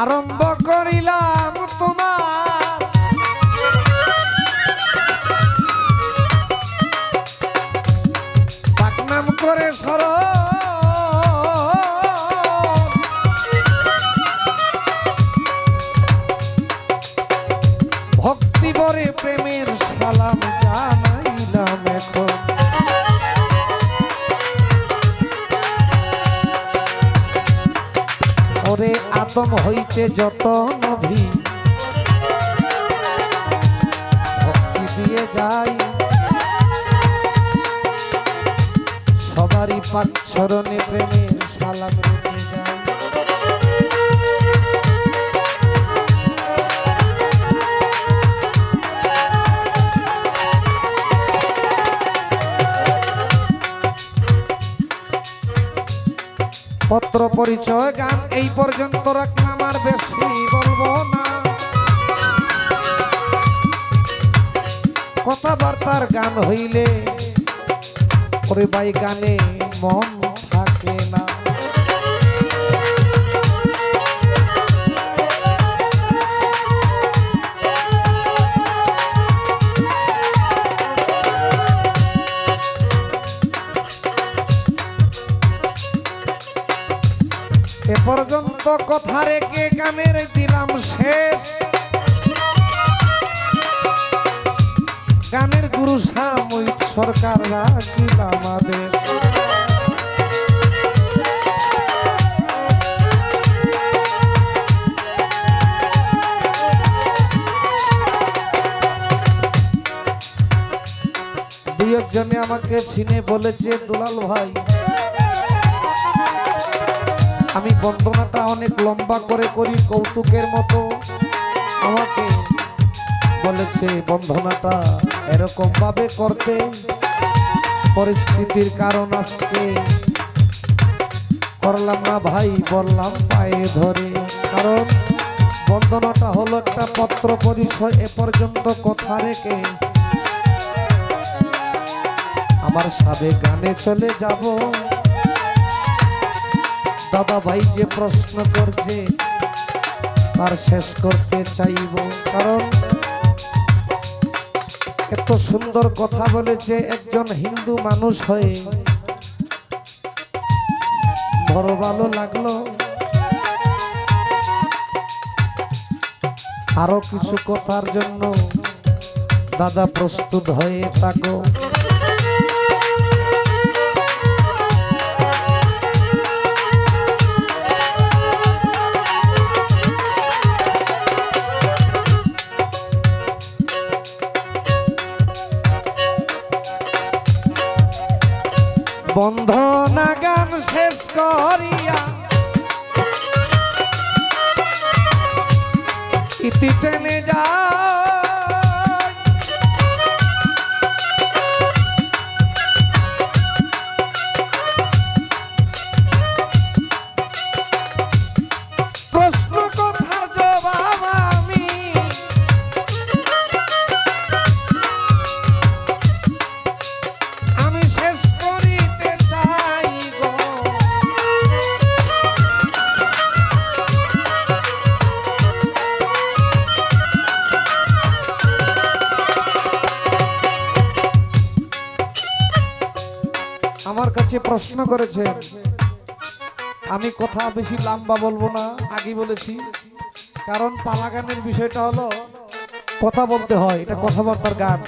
আরম্ভ করিলাম তোমার। পাকনাম করে সর। ওরে আদম হইতে যত নভী ভক্তি দিয়ে যাই। সবারই পাঁচ স্মরণে প্রেমের সালাম রেখে পত্র পরিচয় গান এই পর্যন্ত রাখলাম আমার বেশি বলব না। কথাবার্তার গান হইলে ওরে গানে মন এ পর্যন্ত কথা রেখে গানের দিলাম শেষ। গানের গুরু সাময়িক সরকার আদেশ দুই একজনে আমাকে চিনে বলেছে দুলাল ভাই আমি বন্দনাটা অনেক লম্বা করে করি কৌতুকের মতো। আমাকে বলেছে বন্ধনাটা এরকম ভাবে করতে পরিস্থিতির কারণ আজকে করলাম না ভাই, বললাম পায়ে ধরে। কারণ বন্দনাটা হলো একটা পত্র পরিচয় এ পর্যন্ত কথা রেখে আমার সাবে গানে চলে যাব। দাদা ভাই যে প্রশ্ন করছে, তার শেষ করতে চাইব। কারণ এত সুন্দর কথা বলেছে একজন হিন্দু মানুষ হয়ে। বড় ভালো লাগল। আরও কিছু কথার জন্য দাদা প্রস্তুত হয়ে থাকো। বন্ধনা নাগান শেষ করিয়া ইতি কাছে প্রশ্ন করেছে, আমি কথা বেশি লম্বা বলব না আগে বলেছি। কারণ পালা গানের বিষয়টা হলো, কথা বলতে হয়, এটা কথাবার্তার গান।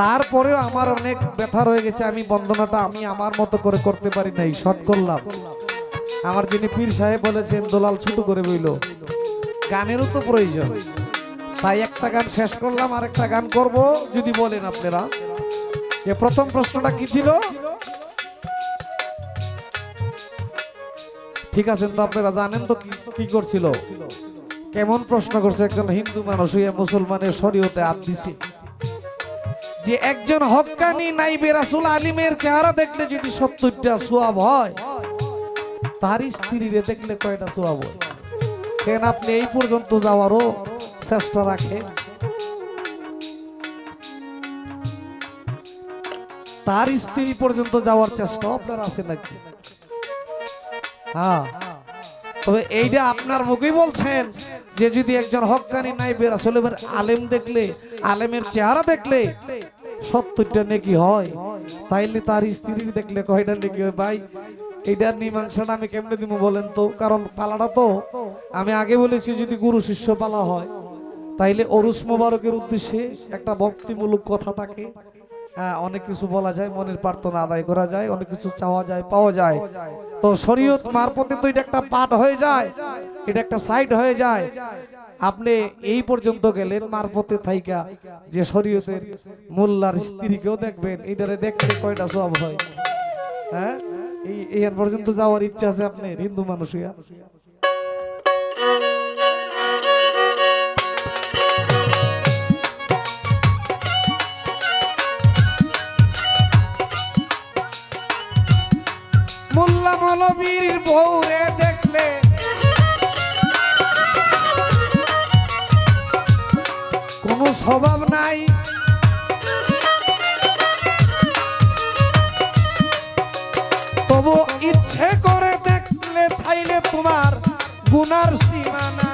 তারপরেও আমার অনেক ব্যথা রয়ে গেছে, আমি বন্দনাটা আমি আমার মতো করে করতে পারি নাই শর্ট করলাম। আমার যিনি পীর সাহেব বলেছেন, দোলাল ছোট করে বইল। গানেরও তো প্রয়োজন। তাই একটা গান শেষ করলাম আর একটা গান করব, যদি বলেন আপনারা। যে প্রথম প্রশ্নটা কি ছিল? ঠিক আছেন তো আপনারা জানেন তো কি- করছিল? কেমন প্রশ্ন করছে একজন হিন্দু মানুষ হইয়া মুসলমানের শরীয়তে হাত দিছে যে একজন হক্কানি নাইবে রাসুল আলিমের চেহারা দেখলে যদি সত্তরটা সোয়াব হয়, তার স্ত্রীরে দেখলে কয়টা সোয়াব হয়? কেন আপনি এই পর্যন্ত যাওয়ারও চেষ্টা রাখেন? তার স্ত্রী পর্যন্ত যাওয়ার চেষ্টা আপনার আছে নাকি? হ্যাঁ। তবে এইটা আপনার মুখেই বলছেন যে যদি একজন হক্কানি নাইবের, আসলে আলেম দেখলে, আলেমের চেহারা দেখলে সত্তরটা নাকি হয়। তাইলে তার স্ত্রী দেখলে কয়টা নাকি হয়? ভাই, এইটার মীমাংসাটা আমি কেমনে দিব বলেন তো? কারণ পালাটা তো আমি আগে বলেছি যদি গুরু শিষ্য পালা হয়, তাইলে অরুষ মোবারকের উদ্দেশ্যে একটা ভক্তিমূলক কথা থাকে। অনেক কিছু বলা যায়, মনের প্রার্থনা আদায় করা যায়, অনেক কিছু চাওয়া যায়, পাওয়া যায়। তো শরীয়ত মারফতে তো এটা একটা পাঠ হয়ে যায়, এটা একটা সাইড হয়ে যায়। আপনি এই পর্যন্ত গেলেন মারফতে থাইকা, যে শরীয়তের মোল্লার স্ত্রীকেও দেখবেন এইটারে দেখলে কয়টা সব হয়। হ্যাঁ? এই এই পর্যন্ত যাওয়ার ইচ্ছা আছে আপনার, হিন্দু মানুষ মলবীর বউরে দেখলে। কোনো স্বভাব নাই। তবু ইচ্ছে করে দেখলে চাইলে তোমার গুনার সীমা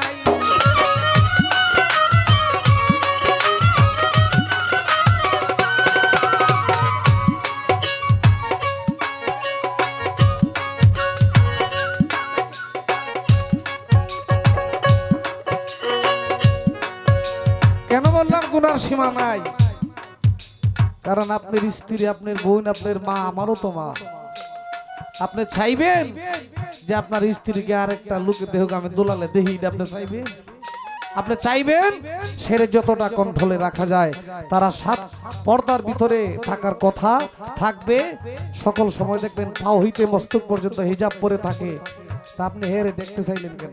কেন বললাম গুনার সীমা নাই? কারণ আপনার স্ত্রী, আপনার বোন, আপনার মা, আমারও তো মা। আপনি চাইবেন যে আপনার স্ত্রীকে আরেকটা লোকে দেহ আমি দোলালে দেহি আপনি চাইবেন? আপনি চাইবেন সেরে যতটা কন্ট্রোলে রাখা যায়, তারা সাত পর্দার ভিতরে থাকার কথা থাকবে। সকল সময় দেখবেন পাও হইতে মস্তক পর্যন্ত হিজাব পরে থাকে। তা আপনি হেরে দেখতে চাইলেন কেন?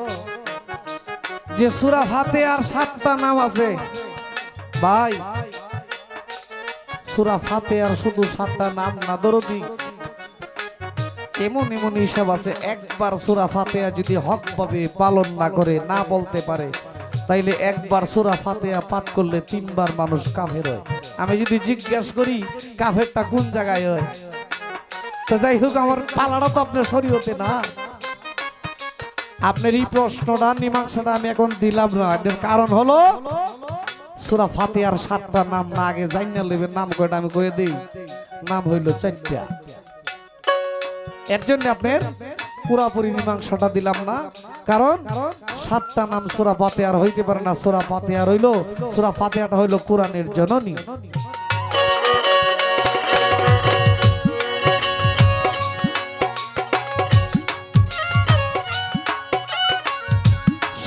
যে সুরা ফাতে আর সাতটা নাম আছে। ভাই, সুরা ফাতে আর শুধু সাতটা নাম না, দরদি? এমন এমন হিসাব আছে, একবার সুরা ফাতেয়া যদি হক ভাবে পালন না করে, না বলতে পারে, তাইলে একবার সুরা ফাতেয়া পাঠ করলে তিনবার মানুষ কাফের হয়। আমি যদি জিজ্ঞেস করি, কাফেরটা কোন জায়গায় হয়? তো যাই হোক, আমার পালাটা তো আপনার শরীয়তে না। আপনার এই প্রশ্নটা, মীমাংসাটা আমি এখন দিলাম না। এটার কারণ হলো, সুরা ফাতেহার সাতটা নাম না আগে জাইনা লেবেন নাম কয়টা আমি কয়ে দিই। নাম হইল চারটা। এর জন্য আপনার পুরাপুরি মীমাংসাটা দিলাম না। কারণ সাতটা নাম সুরা ফাতেহার হইতে পারে না। সুরা ফাতেহার হইল সুরা ফাতেহাটা হইল কোরআনের জননী।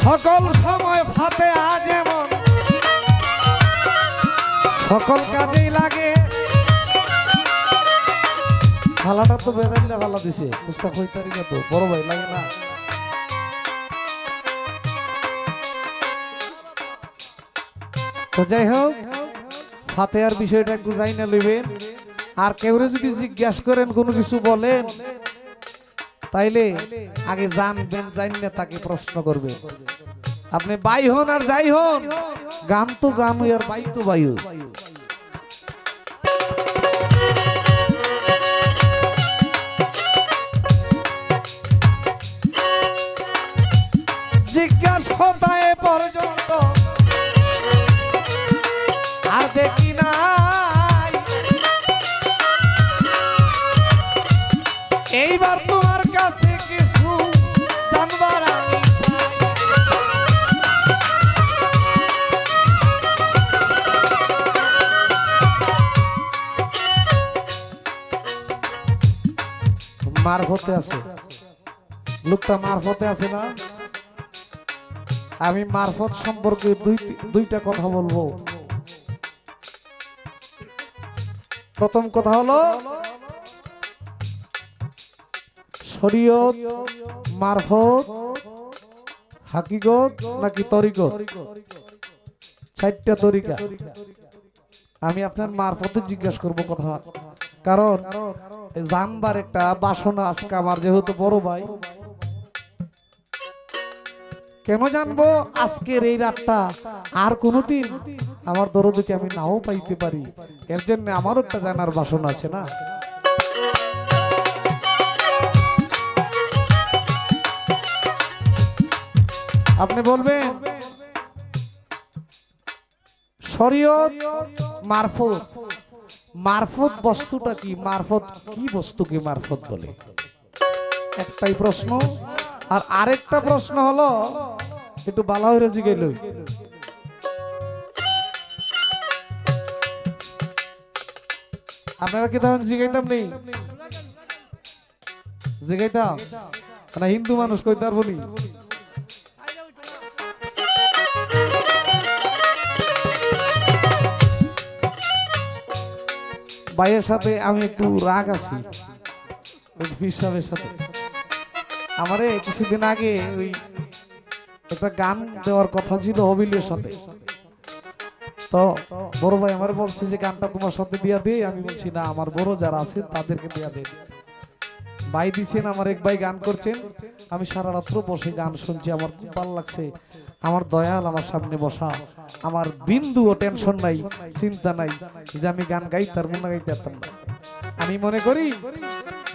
সকল সময় ফাতে যেমন সকল কাজেই লাগে। ফালাটা তো বেদাইলা ফালা দিছে। পুস্তক হইতারি না তো, বড় ভাই লাগে না। তো যাই হোক, ফাতেহার বিষয়টা একটু যাই না লইবেন। আর কেউ যদি জিজ্ঞাসা করেন কোনো কিছু বলেন তাইলে আগে জানবেন জানলে তাকে প্রশ্ন করবে। আপনি বাই হন আর যাই হন, গান তো গান আর বাই তো বায়ু জিজ্ঞাসা পর্যন্ত মারফতে আছে। লোকটা মারফতে আছে না? আমি মারফত সম্পর্কে দুই দুইটা কথা বলব। প্রথম কথা হলো, শরীয়ত মারফত হাকিগত নাকি তরিকত? চারটা তরিকা। আমি আপনার মারফতে জিজ্ঞাসা করব কথা কারণ জানবার একটা বাসনা আজকে আমার যেহেতু বড় ভাই। কেন জানব? আজকের এই রাতটা আর কোনোদিন আমার দরদিকে আমি নাও পাইতে পারি। এর জন্য আমারও একটা জানার বাসনা আছে না? আপনি বলবেন, শরীয়ত মারফত। মারফত বস্তুটা কি? মারফত কি বস্তুকে মারফত বলে? একটাই প্রশ্ন। আর আরেকটা প্রশ্ন হলো, একটু বালা হয়ে জিগাইল আপনারা কি তখন জিগাইতাম নেই? জিগাইতাম? না, হিন্দু মানুষ কইতে পারব নি? ভাইয়ের সাথে আমি একটু রাগ আছি। পীর সাথে। আমারে কিছুদিন আগে ওই একটা গান দেওয়ার কথা ছিল হবিলের সাথে। তো বড় ভাই আমার বলছে যে, গানটা তোমার সাথে বিয়া দিয়ে আমি বলছি, না, আমার বড় যারা আছে তাদেরকে দিয়া দে। ভাই দিছেন, আমার এক ভাই গান করছেন। আমি সারা রাত্র বসে গান শুনছি, আমার খুব ভালো লাগছে। আমার দয়াল আমার সামনে বসা। আমার বিন্দুও টেনশন নাই, চিন্তা নাই যে আমি গান গাই তার মনে গাইতে পারতাম না। আমি মনে করি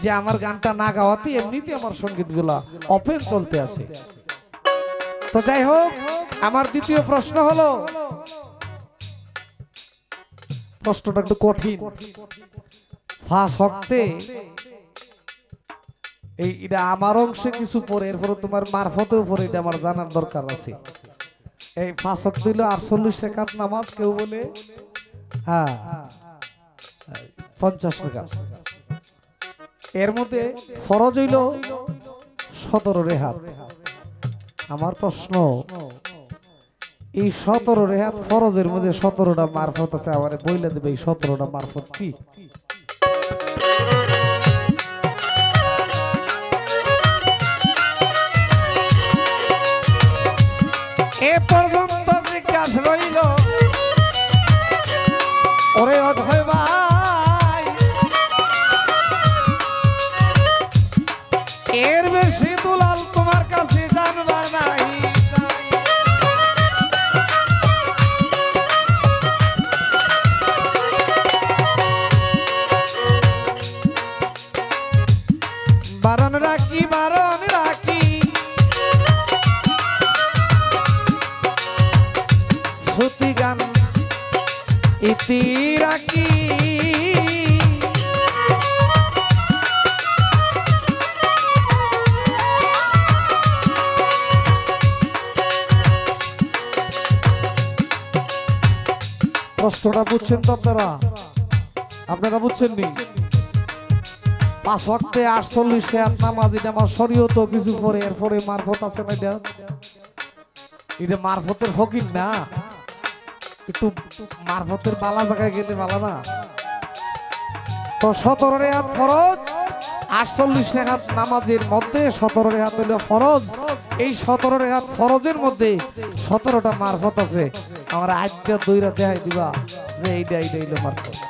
যে আমার গানটা না গাওয়াতে এমনিতে আমার সংগীতগুলা ওপেন চলতে আছে। তো যাই হোক, আমার দ্বিতীয় প্রশ্ন হলো, প্রশ্নটা একটু কঠিন। ফাঁস হকতে এই এটা আমার অংশে কিছু পরে এরপরে তোমার মারফতেও পরে এটা আমার জানার দরকার আছে। এই ফাঁস হক দিল আটচল্লিশ রেখাত নামাজ, কেউ বলে হ্যাঁ পঞ্চাশ রেখা এর মধ্যে ফরজ হইল সতেরো রেহাত আমার প্রশ্ন, এই সতেরো রেহাত ফরজের মধ্যে সতেরোটা মারফত আছে, আমার বইলে দেবে এই সতেরোটা মারফত কি? এ পর্যন্ত জিজ্ঞাসা রইল ওরে অধয় ভাই এর বেশি দুলাল তোমার কাছে জানবার নাই? প্রশ্নটা বুঝছেন তো আপনারা? আপনারা বুঝছেন নি পাঁচ ওয়াক্তে আটচল্লিশ হাত নামাজ, এটা আমার শরীয়ত কিছু পরে, এরপরে মারফত আছে না এটা? এটা মারফতের ফকির না? একটু মারফতের বালা জায়গায় গেলে বালা না? তো সতেরো রেহাত ফরজ, আটচল্লিশ রেহাত নামাজের মধ্যে সতেরো রেহাত হইল ফরজ। এই সতেরো রেহাত ফরজের মধ্যে সতেরোটা মারফত আছে। আমার আজকে দইরা দেখাই দিবা। যে এইটা এইটা হইল মারফত।